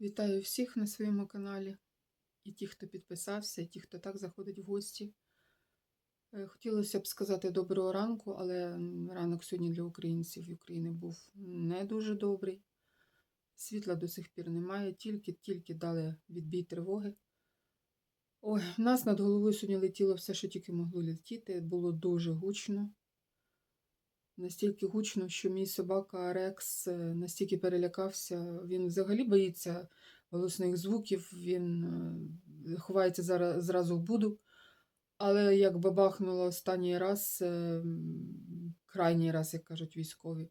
Вітаю всіх на своєму каналі. І ті, хто підписався, і ті, хто так заходить в гості. Е, Хотілося б сказати доброго ранку, але ранок сьогодні для українців і України був не дуже добрий. Світла до сих пір немає, тільки-тільки дали відбій тривоги. Ой, в нас над головою сьогодні летіло все, що тільки могло летіти. Було дуже гучно. Настільки гучно, що мій собака Рекс е, настільки перелякався. Він взагалі боїться голосних звуків, він е, ховається зразу в буду. Але як бабахнуло останній раз, е, крайній раз, як кажуть військові,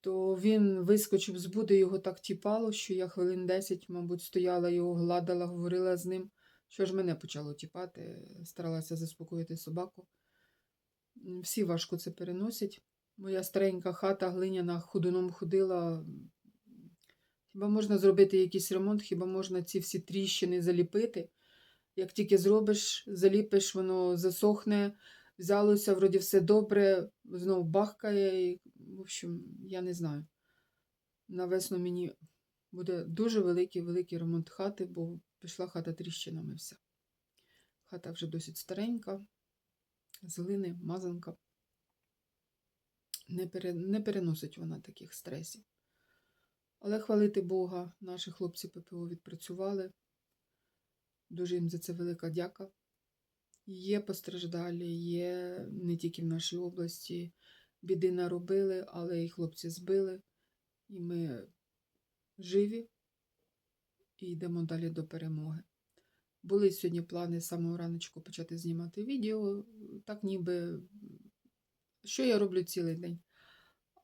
то він вискочив з буди, його так тіпало, що я хвилин 10, мабуть, стояла, його гладила, говорила з ним. Що ж мене почало тіпати, старалася заспокоїти собаку. Всі важко це переносять. Моя старенька хата глиняна ходуном ходила. Хіба можна зробити якийсь ремонт, хіба можна ці всі тріщини заліпити? Як тільки зробиш, заліпиш, воно засохне, взялося, вроді все добре, знову бахкає. І, в общем, я не знаю. На весну мені буде дуже великий великий ремонт хати, бо пішла хата тріщинами вся. Хата вже досить старенька, з глини, мазанка. Не, пере, не переносить вона таких стресів. Але хвалити Бога, наші хлопці ППО відпрацювали. Дуже їм за це велика дяка. Є постраждалі, є не тільки в нашій області. Біди наробили, але і хлопці збили. І ми живі і йдемо далі до перемоги. Були сьогодні плани з самого раночку почати знімати відео, так ніби що я роблю цілий день.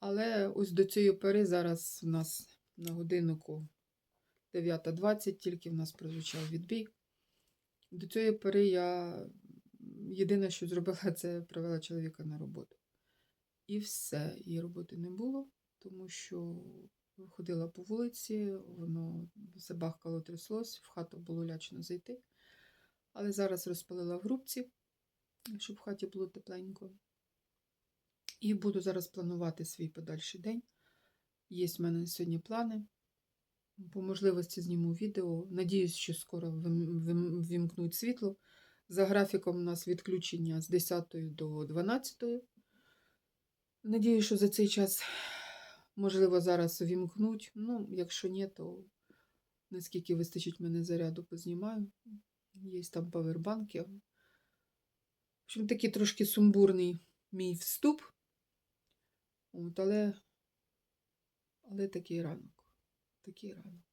Але ось до цієї пори зараз у нас на годиннику 9.20, тільки в нас прозвучав відбій. До цієї пори я єдине, що зробила, це привела чоловіка на роботу. І все, і роботи не було, тому що ходила по вулиці, воно все бахкало, тряслось, в хату було лячно зайти. Але зараз розпалила в грубці, щоб в хаті було тепленько. І буду зараз планувати свій подальший день. Є в мене сьогодні плани. По можливості зніму відео. Надіюсь, що скоро вімкнуть світло. За графіком у нас відключення з 10 до 12. Надіюсь, що за цей час, можливо, зараз вімкнуть. Ну, якщо ні, то наскільки вистачить мене заряду, познімаю. Є там павербанки. В общем, такий трошки сумбурний мій вступ. От, але, але такий ранок. Такий ранок.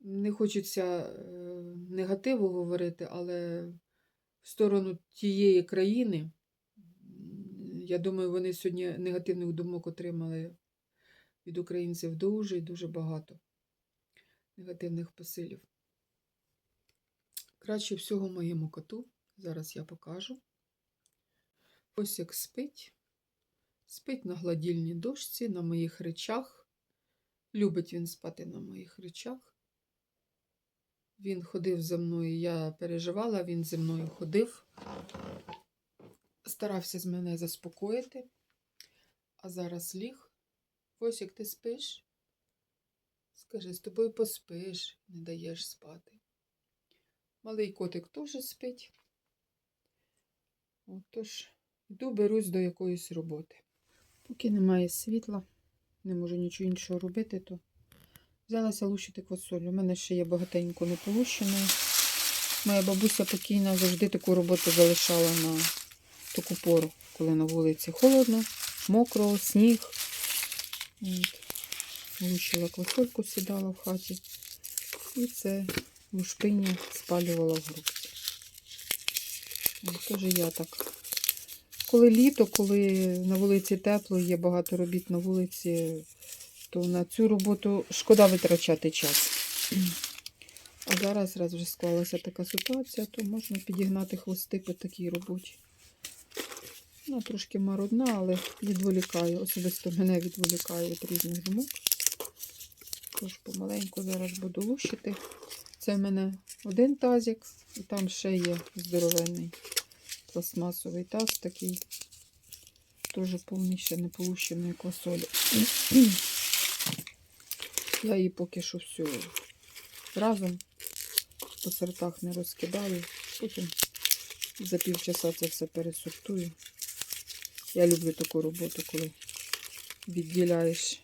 Не хочеться е, негативу говорити, але в сторону тієї країни, я думаю, вони сьогодні негативних думок отримали від українців дуже і дуже багато негативних посилів. Краще всього моєму коту. Зараз я покажу. Ось як спить. Спить на гладільній дошці, на моїх речах. Любить він спати на моїх речах. Він ходив за мною, я переживала, він зі мною ходив. Старався з мене заспокоїти. А зараз ліг. Ось як ти спиш. Скажи, з тобою поспиш, не даєш спати. Малий котик теж спить. Отож, йду берусь до якоїсь роботи. Поки немає світла, не можу нічого іншого робити, то взялася лущити квасолю. У мене ще є багатенько неполущеної. Моя бабуся покійна завжди таку роботу залишала на таку пору, коли на вулиці холодно, мокро, сніг. Лущила квасольку, сідала в хаті. І це лушпиня спалювала в грубці. Теж я так. Коли літо, коли на вулиці тепло, є багато робіт на вулиці, то на цю роботу шкода витрачати час. А зараз, раз вже склалася така ситуація, то можна підігнати хвости по такій роботі. Вона трошки марудна, але відволікає. Особисто мене відволікає від різних думок. Тож помаленьку зараз буду лущити. Це в мене один тазик, і там ще є здоровенний пластмасовий таз такий. Теж повний ще не полущеної квасолі. Я її поки що всю разом по сортах не розкидаю. Потім за півчаса це все пересортую. Я люблю таку роботу, коли відділяєш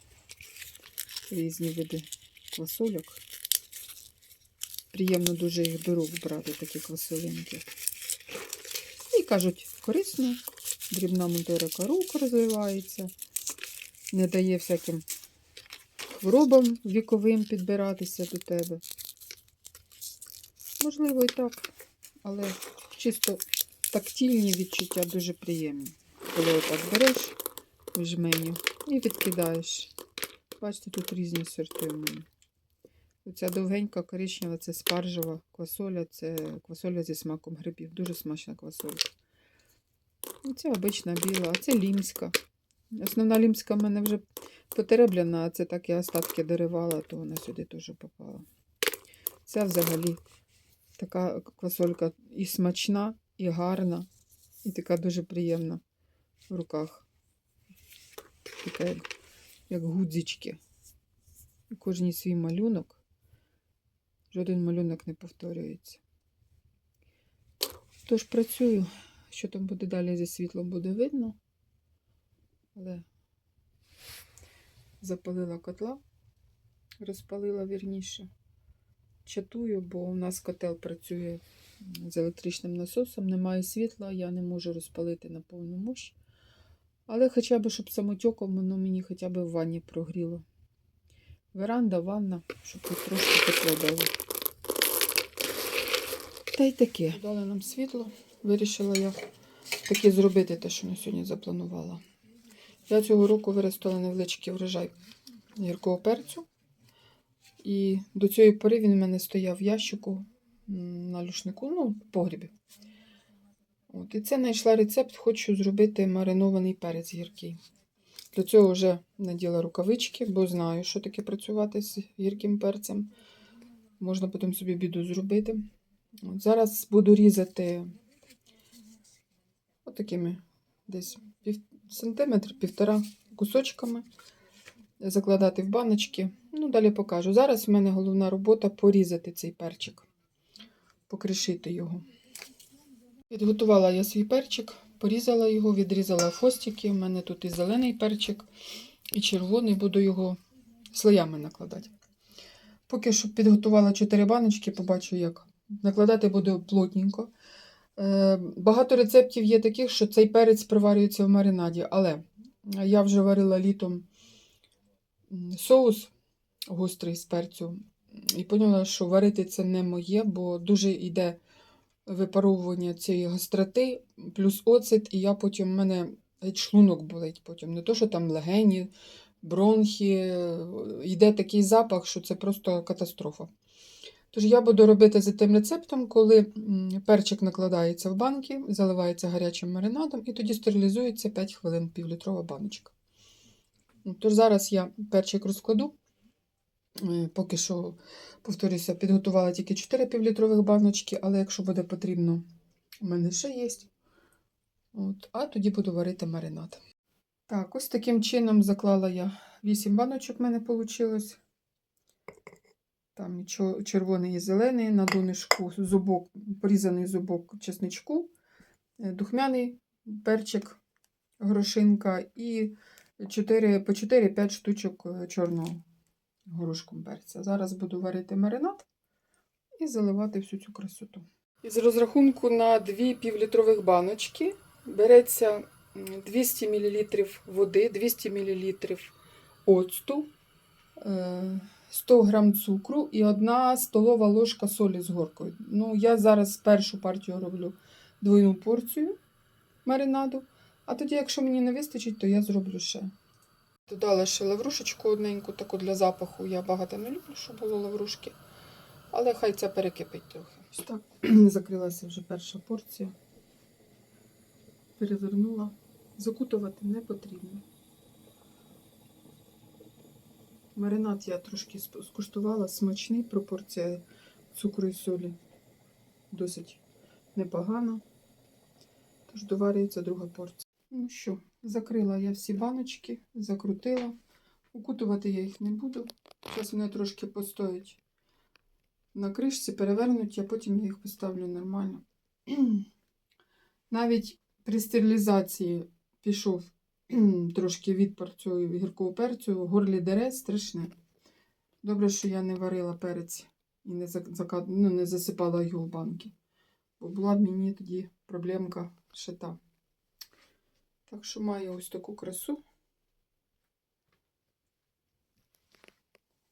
різні види квасольок. Приємно дуже їх до рук брати, такі квасолинки. І кажуть, корисно, дрібна моторика рук розвивається, не дає всяким хворобам віковим підбиратися до тебе. Можливо, і так, але чисто тактильні відчуття дуже приємні. Коли отак береш в жменю і відкидаєш. Бачите, тут різні сорти в мене. Оця довгенька коричнева це спаржева квасоля, це квасоля зі смаком грибів. Дуже смачна квасоля. Це обична біла, а це лімська. Основна лімська в мене вже потереблена, а це так я остатки доривала, то вона сюди теж попала. Ця взагалі така квасолька і смачна, і гарна, і така дуже приємна в руках. Така як, як гудзички. Кожній свій малюнок. Жоден малюнок не повторюється. Тож працюю. Що там буде далі зі світлом, буде видно. Але запалила котла, розпалила вірніше. Чатую, бо у нас котел працює з електричним насосом, немає світла, я не можу розпалити на повну мощь. Але хоча б, щоб самотьоком, воно мені хоча б в ванні прогріло. Веранда, ванна, щоб тут трошки тепло дало. Та й таке. Дали нам світло. Вирішила я таки зробити те, що на сьогодні запланувала. Я цього року виростила невеличкий врожай гіркого перцю. І до цієї пори він у мене стояв в ящику на люшнику, ну, в погрібі. От, і це знайшла рецепт, хочу зробити маринований перець гіркий. Для цього вже наділа рукавички, бо знаю, що таке працювати з гірким перцем. Можна потім собі біду зробити. От, зараз буду різати отакими десь пів сантиметр, півтора кусочками, закладати в баночки. Ну, далі покажу. Зараз в мене головна робота порізати цей перчик, покришити його. Підготувала я свій перчик, порізала його, відрізала хвостики. У мене тут і зелений перчик, і червоний, буду його слоями накладати. Поки що підготувала 4 баночки, побачу, як. Накладати буду плотненько. Е, Багато рецептів є таких, що цей перець приварюється в маринаді, але я вже варила літом соус гострий з перцю і поняла, що варити це не моє, бо дуже йде випаровування цієї гостроти, плюс оцет, і я потім в мене шлунок болить потім. Не то, що там легені, бронхи. Йде такий запах, що це просто катастрофа. Тож я буду робити за тим рецептом, коли перчик накладається в банки, заливається гарячим маринадом і тоді стерилізується 5 хвилин півлітрова баночка. Тож зараз я перчик розкладу. Е, Поки що, повторюся, підготувала тільки 4 півлітрових баночки, але якщо буде потрібно, у мене ще є. От, а тоді буду варити маринад. Так, ось таким чином заклала я 8 баночок, в мене вийшло. Там червоний і зелений, на донишку зубок, порізаний зубок чесничку, е, духмяний перчик, грошинка і 4, по 4-5 штучок е, чорного горошком перця. Зараз буду варити маринад і заливати всю цю красоту. Із розрахунку на 2 півлітрових баночки береться 200 мл води, 200 мл оцту, е, 100 г цукру і 1 столова ложка солі з горкою. Ну, я зараз першу партію роблю двойну порцію маринаду, а тоді, якщо мені не вистачить, то я зроблю ще. Додала ще лаврушечку одненьку, таку для запаху. Я багато не люблю, щоб було лаврушки. Але хай це перекипить трохи. Ось так, закрилася вже перша порція. Перевернула. Закутувати не потрібно. Маринад я трошки скуштувала, смачний, пропорція цукру і солі досить непогана. Тож доварюється друга порція. Ну що, закрила я всі баночки, закрутила. Укутувати я їх не буду. Зараз вони трошки постоять на кришці, перевернуть, а потім я їх поставлю нормально. Навіть при стерилізації пішов трошки відпор цього гіркого перцю, горлі дере страшне. Добре, що я не варила перець і не, зак- ну, не засипала його в банки. Бо була б мені тоді проблемка ще та. Так що маю ось таку красу.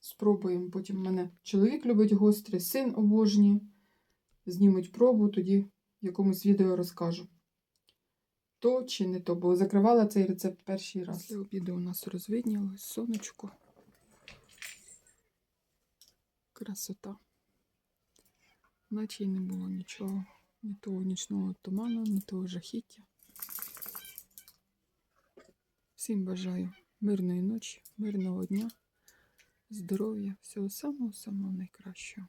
Спробуємо. Потім мене чоловік любить гострий, син обожнює. Знімуть пробу, тоді в якомусь відео розкажу. То чи не то, бо закривала цей рецепт перший раз. Після обіду у нас розвиднілось сонечко. Красота. Наче й не було нічого. Ні того нічного туману, ні того жахіття. Всім бажаю мирної ночі, мирного дня, здоров'я, всього самого-самого найкращого.